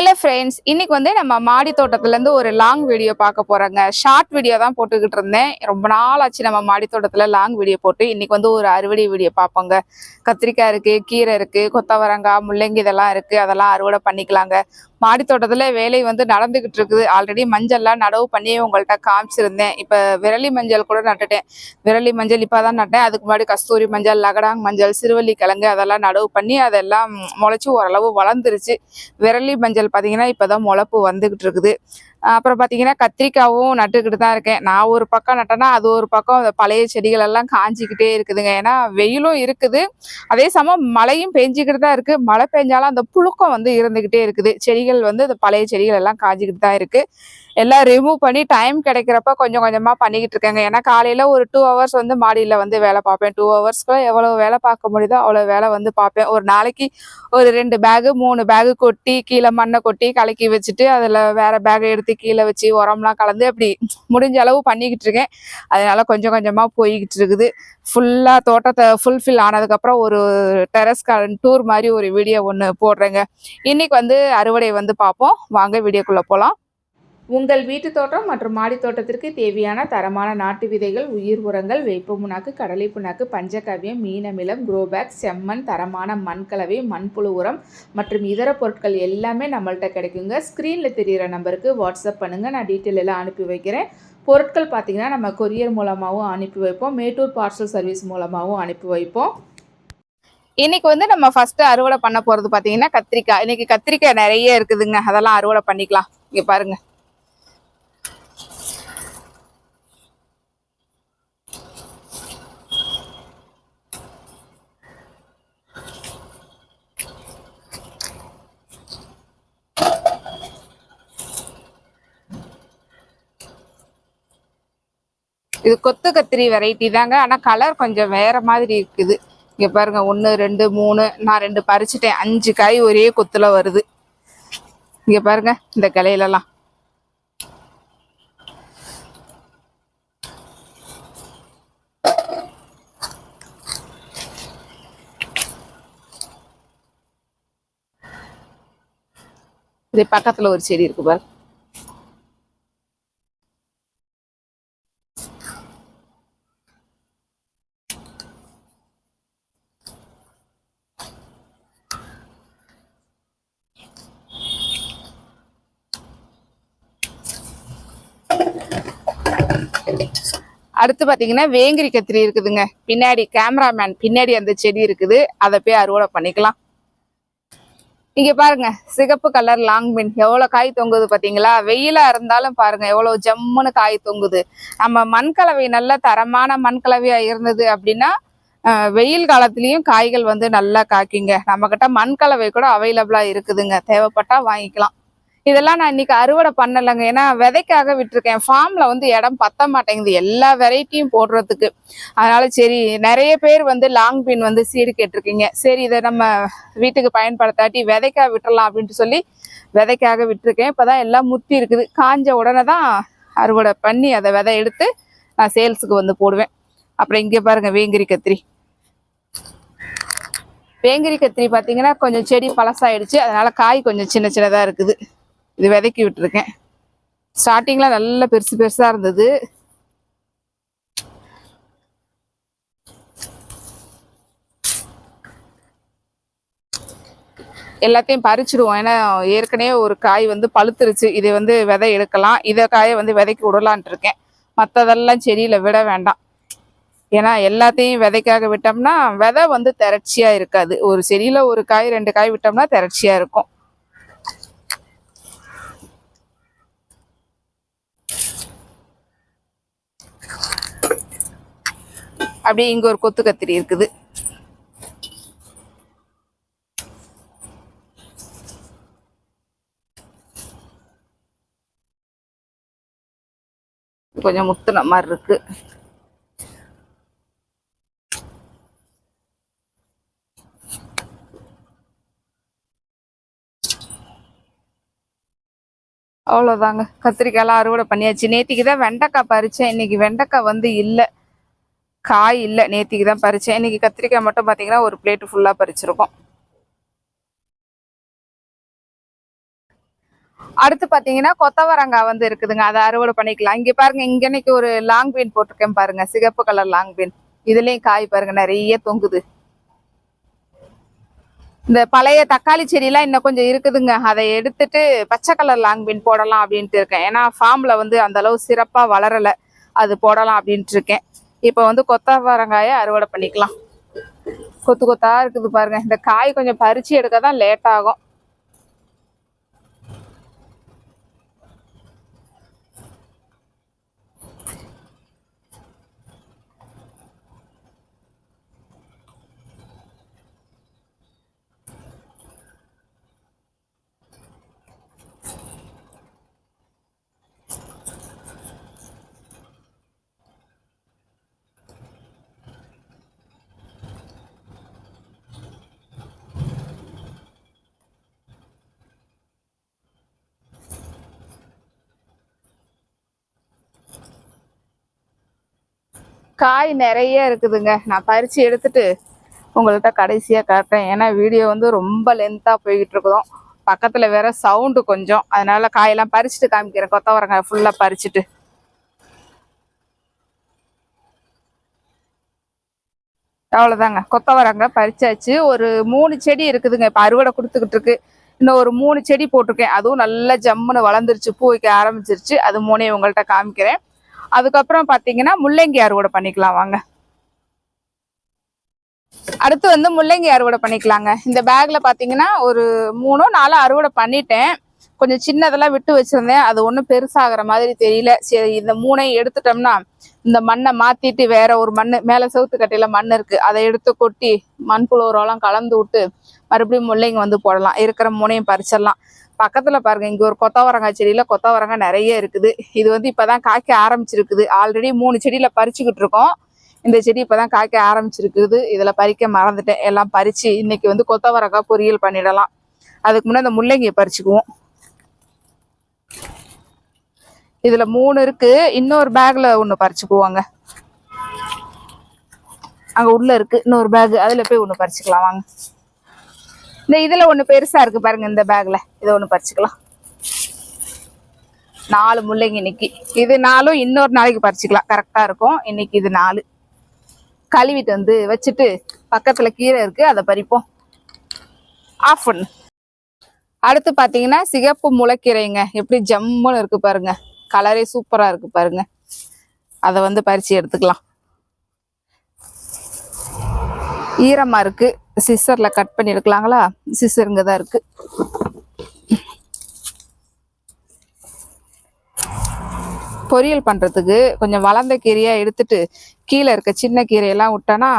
Hello friends இன்னைக்கு வந்து நம்ம மாடி தோட்டத்துல இருந்து ஒரு லாங் வீடியோ பார்க்க போகிறோங்க ஷார்ட் வீடியோ தான் போட்டுக்கிட்டு இருந்தேன். ரொம்ப நாள் ஆச்சு நம்ம மாடி தோட்டத்துல லாங் வீடியோ போட்டு. இன்னைக்கு வந்து ஒரு அறுவடை வீடியோ பார்ப்போங்க. கத்திரிக்காய் இருக்கு கீரை இருக்கு கொத்தவரங்காய் முள்ளங்கி இதெல்லாம் இருக்கு. அதெல்லாம் அறுவடை பண்ணிக்கலாங்க. மாடி தோட்டத்தில் வேலை வந்து நடந்துக்கிட்டு இருக்குது. ஆல்ரெடி மஞ்சள்லாம் நடவு பண்ணி உங்கள்கிட்ட காமிச்சிருந்தேன். இப்போ விரலி மஞ்சள் கூட நட்டுட்டேன். விரலி மஞ்சள் இப்போ தான் நட்டேன். அதுக்கு முன்னாடி கஸ்தூரி மஞ்சள் லகடாங் மஞ்சள் சிறுவள்ளி கிழங்கு அதெல்லாம் நடவு பண்ணி அதெல்லாம் முளைச்சி ஓரளவு வளர்ந்துருச்சு. விரலி மஞ்சள் பார்த்தீங்கன்னா இப்போ தான் முளப்பு வந்துக்கிட்டு இருக்குது. அப்புறம் பார்த்தீங்கன்னா கத்திரிக்காவும் நட்டுக்கிட்டு தான் இருக்கேன். நான் ஒரு பக்கம் நட்டேன்னா அது ஒரு பக்கம் அந்த பழைய செடிகள் எல்லாம் காஞ்சிக்கிட்டே இருக்குதுங்க. ஏன்னா வெயிலும் இருக்குது. அதே சமயம் மழையும் பெஞ்சிக்கிட்டு தான் இருக்கு. மழை பெஞ்சாலும் அந்த புழுக்கம் வந்து இருந்துகிட்டே இருக்குது. செடிகள் வந்து அந்த பழைய செடிகள் எல்லாம் காஞ்சிக்கிட்டு தான் இருக்கு. எல்லாம் ரிமூவ் பண்ணி டைம் கிடைக்கிறப்ப கொஞ்சம் கொஞ்சமாக பண்ணிக்கிட்டு இருக்கேங்க. ஏன்னா காலையில் ஒரு டூ ஹவர்ஸ் வந்து மாடியில் வந்து வேலை பார்ப்பேன். டூ ஹவர்ஸ்க்குள்ள எவ்வளோ வேலை பார்க்க முடியுதோ அவ்வளோ வேலை வந்து பார்ப்பேன். ஒரு நாளைக்கு ஒரு ரெண்டு பேகு மூணு பேகு கொட்டி கீழே மண்ணை கொட்டி கலக்கி வச்சுட்டு அதில் வேற பேகை எடுத்து கீழே வச்சு உரம்லாம் கலந்து அப்படி முடிஞ்ச அளவு பண்ணிக்கிட்டு இருக்கேன். அதனால கொஞ்சம் கொஞ்சமாக போய்கிட்டு இருக்குது. ஃபுல்லாக தோட்டத்தை ஃபுல்ஃபில் ஆனதுக்கப்புறம் ஒரு டெரஸ் கார்டன் டூர் மாதிரி ஒரு வீடியோ ஒன்று போடுறேங்க. இன்னைக்கு வந்து அறுவடை வந்து பார்ப்போம். வாங்க வீடியோக்குள்ளே போகலாம் உங்கள் வீட்டு தோட்டம் மற்றும் மாடி தோட்டத்திற்கு தேவையான தரமான நாட்டு விதைகள் உயிர் உரங்கள் வேப்ப புண்ணாக்கு கடலை புண்ணாக்கு பஞ்சகவ்யம் மீனமிலம் குரோபேக் செம்மண் தரமான மண் கலவை மண்புழு உரம் மற்றும் இதர பொருட்கள் எல்லாமே நம்மள்ட்ட கிடைக்குங்க. ஸ்க்ரீனில் தெரிகிற நம்பருக்கு வாட்ஸ்அப் பண்ணுங்கள் நான் டீட்டெயில் எல்லாம் அனுப்பி வைக்கிறேன். பொருட்கள் பார்த்தீங்கன்னா நம்ம கொரியர் மூலமாகவும் அனுப்பி வைப்போம். மேட்டூர் பார்சல் சர்வீஸ் மூலமாகவும் அனுப்பி வைப்போம். இன்னைக்கு வந்து நம்ம ஃபர்ஸ்ட் அறுவடை பண்ண போறது பாத்தீங்கன்னா கத்திரிக்காய். இன்னைக்கு கத்திரிக்காய் நிறைய இருக்குதுங்க. அதெல்லாம் அறுவடை பண்ணிக்கலாம். இங்க பாருங்க. இது கொத்து கத்திரி வெரைட்டி தாங்க. ஆனா கலர் கொஞ்சம் வேற மாதிரி இருக்குது. இங்க பாருங்க ஒன்று ரெண்டு மூணு நான் ரெண்டு பறிச்சிட்டேன். அஞ்சு காய் ஒரே கொத்துல வருது. இங்க பாருங்க இந்த கிளையிலலாம். இது பக்கத்துல ஒரு செடி இருக்கு பாரு அடுத்து பார்த்தீங்கன்னா வேங்கிரி கத்திரி இருக்குதுங்க. பின்னாடி கேமராமேன் பின்னாடி அந்த செடி இருக்குது. அதை போய் அறுவடை பண்ணிக்கலாம். இங்கே பாருங்க சிகப்பு கலர் லாங் பின் எவ்வளோ காய் தொங்குது பார்த்தீங்களா வெயிலாக இருந்தாலும் பாருங்க எவ்வளோ ஜம்முன்னு காய் தொங்குது. நம்ம மண்கலவை நல்ல தரமான மண்கலவையா இருந்தது அப்படின்னா வெயில் காலத்துலேயும் காய்கள் வந்து நல்லா காய்க்குங்க. நம்மக்கிட்ட மண் மண்கலவை கூட அவைலபிளாக இருக்குதுங்க. தேவைப்பட்டால் வாங்கிக்கலாம். இதெல்லாம் நான் இன்னைக்கு அறுவடை பண்ணலைங்க. ஏன்னா விதைக்காக விட்டுருக்கேன். ஃபார்ம்ல வந்து இடம் பத்த மாட்டேங்குது. எல்லா வெரைட்டியும் போடுறதுக்கு. அதனால சரி நிறைய பேர் வந்து லாங் பின் வந்து சீடு கேட்டிருக்கீங்க. சரி இதை நம்ம வீட்டுக்கு பயன்படுத்தாட்டி விதைக்காக விட்டுறலாம் அப்படின்ட்டு சொல்லி விதைக்காக விட்டுருக்கேன். இப்போதான் எல்லாம் முத்தி இருக்குது. காஞ்ச உடனே தான் அறுவடை பண்ணி அதை விதை எடுத்து நான் சேல்ஸுக்கு வந்து போடுவேன். அப்புறம் இங்கே பாருங்கள் வேங்கிரி கத்திரி. வேங்கிரி கத்திரி பார்த்தீங்கன்னா கொஞ்சம் செடி பழசாயிடுச்சு. அதனால காய் கொஞ்சம் சின்ன சின்னதாக இருக்குது. இது விதைக்கி விட்டுருக்கேன். ஸ்டார்டிங்கில் நல்ல பெருசு பெருசாக இருந்தது. எல்லாத்தையும் பறிச்சிடுவோம். ஏன்னா ஏற்கனவே ஒரு காய் வந்து பழுத்துருச்சு. இதை வந்து விதை எடுக்கலாம். இதை காயை வந்து விதைக்கு விடலான்ட்டு இருக்கேன். மற்றதெல்லாம் செடியில் விட வேண்டாம். ஏன்னா எல்லாத்தையும் விதைக்காக விட்டோம்னா விதை வந்து திரட்சியாக இருக்காது. ஒரு செடியில் ஒரு காய் ரெண்டு காய் விட்டோம்னா திரட்சியாக இருக்கும். அப்படியே இங்க ஒரு கொத்து கத்திரி இருக்குது. கொஞ்சம் முத்துன மாதிரி இருக்கு. அவ்வளோதாங்க கத்திரிக்காயெல்லாம் அறுவடை பண்ணியாச்சு. நேற்றுக்கு தான் வெண்டைக்காய் பறிச்சேன். இன்னைக்கு வெண்டைக்காய் வந்து இல்லை. காய் இல்லை நேத்திக்கு தான் பறித்தேன் இன்னைக்கு கத்திரிக்காய் மட்டும் பார்த்தீங்கன்னா ஒரு பிளேட்டு ஃபுல்லாக பறிச்சிருக்கோம். அடுத்து பார்த்தீங்கன்னா கொத்தவரங்காய் வந்து இருக்குதுங்க. அதை அறுவடை பண்ணிக்கலாம். இங்கே பாருங்க இங்கே இன்னைக்கு ஒரு லாங் பீன் போட்டிருக்கேன் பாருங்க. சிகப்பு கலர் லாங் பீன் இதுலேயும் காய் பாருங்க நிறைய தொங்குது. இந்த பழைய தக்காளி செடியெல்லாம் இன்னும் கொஞ்சம் இருக்குதுங்க. அதை எடுத்துட்டு பச்சை கலர் லாங் பீன் போடலாம் அப்படின்ட்டு இருக்கேன். ஏன்னா ஃபார்ம்ல வந்து அந்த அளவு வளரலை வளரல. அது போடலாம் அப்படின்ட்டு இருக்கேன். இப்போ வந்து கொத்தவரங்காயை அறுவடை பண்ணிக்கலாம். கொத்து கொத்தா இருக்குது பாருங்க. இந்த காய் கொஞ்சம் பறிச்சு எடுக்க தான் லேட் ஆகும். காய் நிறைய இருக்குதுங்க. நான் பறித்து எடுத்துட்டு உங்கள்கிட்ட கடைசியாக காட்டுறேன். ஏன்னா வீடியோ வந்து ரொம்ப லென்த்தாக போய்கிட்டு இருக்குதும். பக்கத்தில் வேற சவுண்டு கொஞ்சம். அதனால காயெல்லாம் பறிச்சுட்டு காமிக்கிறேன். கொத்தவரங்காய் ஃபுல்லாக பறிச்சுட்டு. அவ்வளோதாங்க கொத்தவரங்காய் பறிச்சாச்சு. ஒரு மூணு செடி இருக்குதுங்க. இப்போ அறுவடை கொடுத்துக்கிட்டு இருக்கு. இன்னும் ஒரு மூணு செடி போட்டிருக்கேன். அதுவும் நல்லா ஜம்முன்னு வளர்ந்துருச்சு. பூ வைக்க ஆரம்பிச்சிருச்சு. அது மூணையும் உங்கள்கிட்ட காமிக்கிறேன். அதுக்கப்புறம் பார்த்தீங்கன்னா முள்ளங்கி அறுவடை பண்ணிக்கலாம் வாங்க. அடுத்து வந்து முள்ளங்கி அறுவடை பண்ணிக்கலாங்க. இந்த பேக்ல பாத்தீங்கன்னா ஒரு மூணோ நாலோ அறுவடை பண்ணிட்டேன். கொஞ்சம் சின்னதெல்லாம் விட்டு வச்சிருந்தேன். அது ஒன்றும் பெருசாகிற மாதிரி தெரியல. சரி இந்த மூணையும் எடுத்துட்டோம்னா இந்த மண்ணை மாத்திட்டு வேற ஒரு மண் மேலே செவுத்து கட்டையில மண் இருக்கு. அதை எடுத்து கொட்டி மண்புழு உரம்லாம் கலந்து விட்டு மறுபடியும் முள்ளங்கி வந்து போடலாம். இருக்கிற மூணையும் பறிச்சிடலாம். பக்கத்தில் பாருங்க இங்கே ஒரு கொத்தவரங்காய் செடியில கொத்தவரங்காய் நிறைய இருக்குது. இது வந்து இப்பதான் காய்க்க ஆரம்பிச்சிருக்குது. ஆல்ரெடி மூணு செடியில் பறிச்சுக்கிட்டு இருக்கோம். இந்த செடி இப்பதான் காய்க்க ஆரம்பிச்சிருக்குது. இதில் பறிக்க மறந்துட்டேன். எல்லாம் பறித்து இன்னைக்கு வந்து கொத்தவரங்காய் பொரியல் பண்ணிடலாம். அதுக்கு முன்னே அந்த முள்ளங்கியை பறிச்சுக்குவோம். இதில் மூணு இருக்கு. இன்னொரு பேக்கில் ஒன்று பறிச்சுக்குவாங்க. அங்கே உள்ள இருக்கு. இன்னொரு பேக் அதில் போய் ஒன்று பறிச்சுக்கலாம். வாங்க. இந்த இதுல ஒண்ணு பெருசா இருக்கு பாருங்க இந்த பேக்ல இதை ஒண்ணு பறிச்சுக்கலாம். நாலு முள்ளைங்க இன்னைக்கு. இது நாலும் இன்னொரு நாளைக்கு பறிச்சுக்கலாம். கரெக்டா இருக்கும். இன்னைக்கு இது நாலு. கழுவிட்டு வந்து வச்சுட்டு பக்கத்துல கீரை இருக்கு அதை பறிப்போம். ஆஃப் பண்ணு. அடுத்து பாத்தீங்கன்னா சிகப்பு முளைக்கீரைங்க. எப்படி ஜம்முன்னு இருக்கு பாருங்க. கலரே சூப்பரா இருக்கு பாருங்க. அதை வந்து பறிச்சு எடுத்துக்கலாம். ஈரமாக இருக்குது சிஸ்டரில் கட் பண்ணி எடுக்கலாங்களா? இங்கே தான் இருக்குது பொரியல் பண்ணுறதுக்கு கொஞ்சம் வளர்ந்த கீரையாக எடுத்துட்டு கீழே இருக்க சின்ன கீரையெல்லாம் விட்டோன்னா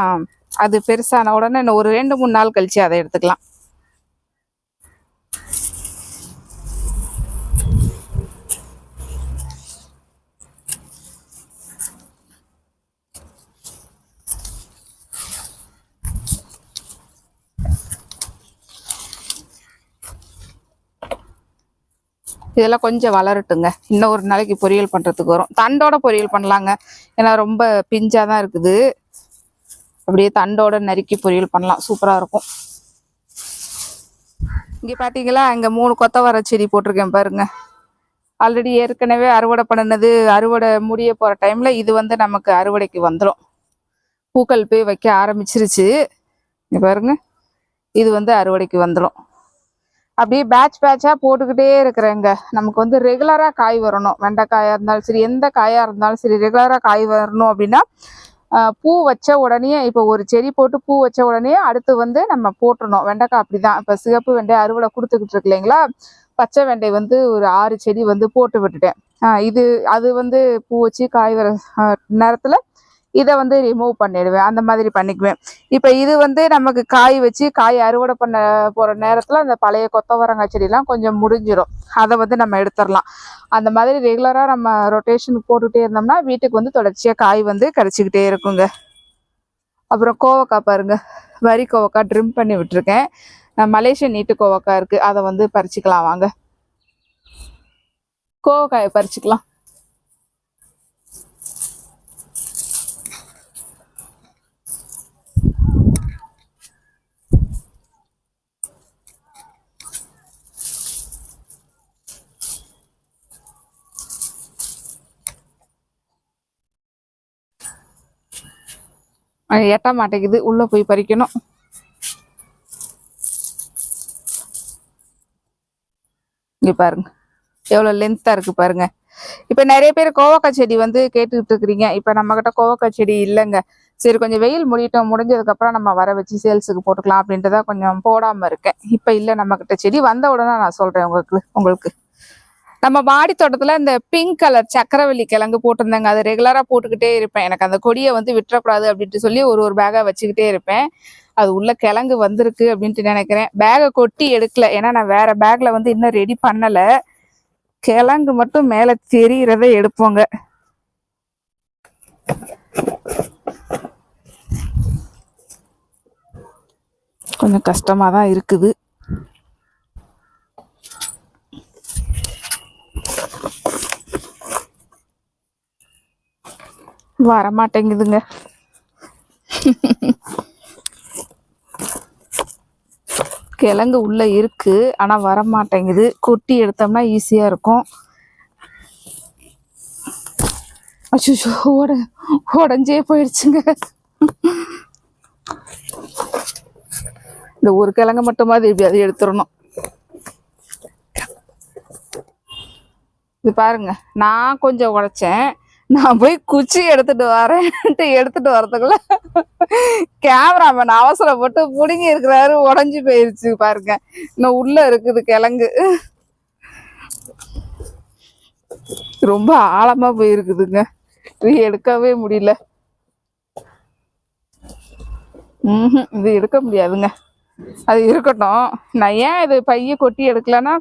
அது பெருசான உடனே இன்னும் ஒரு ரெண்டு மூணு நாள் கழிச்சு அதை எடுத்துக்கலாம். இதெல்லாம் கொஞ்சம் வளரட்டுங்க. இன்னும் ஒரு நாளைக்கு பொரியல் பண்ணுறதுக்கு வரும். தண்டோட பொரியல் பண்ணலாங்க. ஏன்னா ரொம்ப பிஞ்சாக தான் இருக்குது. அப்படியே தண்டோட நறுக்கி பொரியல் பண்ணலாம். சூப்பராக இருக்கும். இங்கே பார்த்தீங்களா இங்கே மூணு கொத்தவர செடி போட்டிருக்கேன் பாருங்க. ஆல்ரெடி ஏற்கனவே அறுவடை பண்ணினது அறுவடை முடிய போகிற டைமில் இது வந்து நமக்கு அறுவடைக்கு வந்துடும் பூக்கள் போய் வைக்க ஆரம்பிச்சிருச்சு. இங்கே பாருங்க. இது வந்து அறுவடைக்கு வந்துடும் அப்படியே பேட்ச் பேட்சாக போட்டுக்கிட்டே இருக்கிறேங்க. நமக்கு வந்து ரெகுலராக காய் வரணும். வெண்டைக்காயாக இருந்தாலும் சரி எந்த காயாக இருந்தாலும் சரி ரெகுலராக காய் வரணும் அப்படின்னா பூ வச்ச உடனே இப்போ ஒரு செடி போட்டு பூ வச்ச உடனே அடுத்து வந்து நம்ம போட்டுடணும் வெண்டைக்காய் அப்படிதான். இப்போ சிகப்பு வெண்டை அறுவடை கொடுத்துக்கிட்டு இருக்கு இல்லைங்களா? பச்சை வெண்டை வந்து ஒரு ஆறு செடி வந்து போட்டு விட்டுட்டேன். இது அது வந்து பூ வச்சு காய் வர நேரத்தில் இதை வந்து ரிமூவ் பண்ணிடுவேன். அந்த மாதிரி பண்ணிக்குவேன். இப்போ இது வந்து நமக்கு காய் வச்சு காய் அறுவடை பண்ண போகிற நேரத்தில் அந்த பழைய கொத்தவரங்காய் செடிலாம் கொஞ்சம் முடிஞ்சிடும் அதை வந்து நம்ம எடுத்துடலாம் அந்த மாதிரி ரெகுலராக நம்ம ரொட்டேஷன் போட்டுகிட்டே இருந்தோம்னா வீட்டுக்கு வந்து தொடர்ச்சியாக காய் வந்து கிடச்சிக்கிட்டே இருக்குங்க. அப்புறம் கோவக்காய் பாருங்க. வரி கோவக்காய் ட்ரிம் பண்ணி விட்டுருக்கேன். நான் மலேசியன் நீட்டு கோவக்காய் இருக்குது அதை வந்து பறிச்சுக்கலாம் வாங்க. கோவக்காயை பறிச்சுக்கலாம். எட்ட மாட்டேங்குது. உள்ளே போய் பறிக்கணும். இங்கே பாருங்க. எவ்வளோ லென்த்தாக இருக்குது பாருங்க. இப்போ நிறைய பேர் கோவக்காய் செடி வந்து கேட்டுக்கிட்டு இருக்கிறீங்க. இப்போ நம்மக்கிட்ட கோவக்காய் செடி இல்லைங்க. சரி கொஞ்சம் வெயில் முடியட்டும். முடிஞ்சதுக்கப்புறம் நம்ம வர வச்சு சேல்ஸுக்கு போட்டுக்கலாம் அப்படின்ட்டு தான் கொஞ்சம் போடாமல் இருக்கேன். இப்போ இல்லை நம்மக்கிட்ட செடி வந்த உடனே நான் சொல்கிறேன் உங்களுக்கு. உங்களுக்கு. நம்ம மாடி தோட்டத்துல இந்த பிங்க் கலர் சக்கரவள்ளி கிழங்கு போட்டிருந்தாங்க. அது ரெகுலரா போட்டுக்கிட்டே இருப்பேன். எனக்கு அந்த கொடியை வந்து விட்டுறக்கூடாது அப்படின்ட்டு சொல்லி ஒரு ஒரு பேக்கா வச்சுக்கிட்டே இருப்பேன். அது உள்ள கிழங்கு வந்திருக்கு அப்படின்ட்டு நினைக்கிறேன். பேகை கொட்டி எடுக்கல. ஏன்னா நான் வேற பேக்ல வந்து இன்னும் ரெடி பண்ணல. கிழங்கு மட்டும் மேல தெரிகிறத எடுப்போங்க. கொஞ்சம் கஷ்டமாக தான் இருக்குது. வர மாட்டேங்குதுங்க கிழங்கு உள்ள இருக்கு ஆனால் வர மாட்டேங்குது கொட்டி எடுத்தோம்னா ஈஸியாக இருக்கும். அச்சுச்சோ உட உடஞ்சே போயிடுச்சுங்க. இந்த ஒரு கிழங்கு மட்டுமாவது எப்படியாவது எடுத்துடணும். இது பாருங்க நான் கொஞ்சம் உடைச்சேன். நான் போய் குச்சி எடுத்துட்டு வரேன்ட்டு எடுத்துட்டு வரதுக்குள்ள கேமராமேன் அவசரப்பட்டு புடுங்கி இருக்கிறாரு உடஞ்சி போயிருச்சு பாருங்க. இன்னும் உள்ள இருக்குது கிழங்கு. ரொம்ப ஆழமா போயிருக்குதுங்க. இது எடுக்கவே முடியல. ம் இது எடுக்க முடியாதுங்க. அது இருக்கட்டும். நான் ஏன் இது பைய கொட்டி எடுக்கலன்னா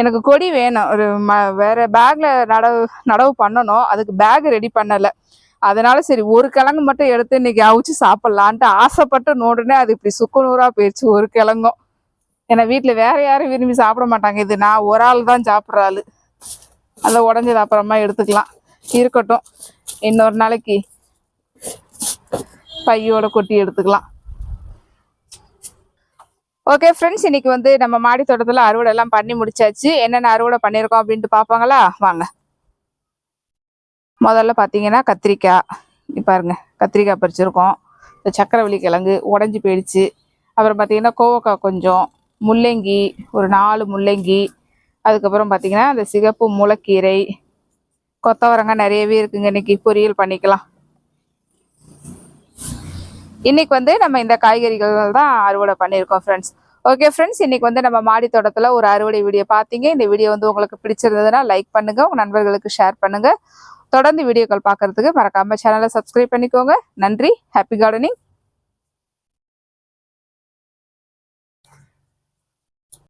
எனக்கு கொடி வேணும். ஒரு ம வேறு பேக்கில் நடவு நடவு பண்ணணும். அதுக்கு பேக் ரெடி பண்ணலை. அதனால சரி ஒரு கிழங்கு மட்டும் எடுத்து இன்னைக்கு அவிச்சு சாப்பிட்லான்ட்டு ஆசைப்பட்டு நோடனே அது இப்படி சுக்குநூறா போயிடுச்சு ஒரு கிழங்கும். ஏன்னா வீட்டில் வேற யாரும் விரும்பி சாப்பிட மாட்டாங்க. இது நான் ஒரு ஆள் தான் சாப்பிட்ற ஆள். அந்த உடஞ்சது அப்புறமா எடுத்துக்கலாம். இருக்கட்டும். இன்னொரு நாளைக்கு பையோட கொட்டி எடுத்துக்கலாம். ஓகே ஃப்ரெண்ட்ஸ் இன்னைக்கு வந்து நம்ம மாடி தோட்டத்தில் அறுவடை எல்லாம் பண்ணி முடிச்சாச்சு. என்னென்ன அறுவடை பண்ணியிருக்கோம் அப்படின்ட்டு பார்ப்பாங்களா? வாங்க. முதல்ல பார்த்தீங்கன்னா கத்திரிக்காய். பாருங்க கத்திரிக்காய் பறிச்சிருக்கோம். இந்த சக்கரவள்ளி கிழங்கு உடஞ்சி போயிடுச்சு. அப்புறம் பார்த்தீங்கன்னா கோவக்காய் கொஞ்சம் முள்ளங்கி ஒரு நாலு முள்ளங்கி. அதுக்கப்புறம் பார்த்தீங்கன்னா இந்த சிகப்பு முளைக்கீரை. கொத்தவரங்காய் நிறையவே இருக்குங்க. இன்னைக்கு பொரியல் பண்ணிக்கலாம். இன்னைக்கு வந்து நம்ம இந்த காய்கறிகள் தான் அறுவடை பண்ணியிருக்கோம் ஃப்ரெண்ட்ஸ் ஓகே ஃப்ரெண்ட்ஸ் இன்னைக்கு வந்து நம்ம மாடி தோட்டத்தில் ஒரு அறுவடை வீடியோ பார்த்தீங்க இந்த வீடியோ வந்து உங்களுக்கு பிடிச்சிருந்ததுன்னா லைக் பண்ணுங்க உங்க நண்பர்களுக்கு ஷேர் பண்ணுங்க. தொடர்ந்து வீடியோக்கள் பார்க்கறதுக்கு மறக்காம சேனலை சப்ஸ்கிரைப் பண்ணிக்கோங்க. நன்றி ஹாப்பி கார்டனிங்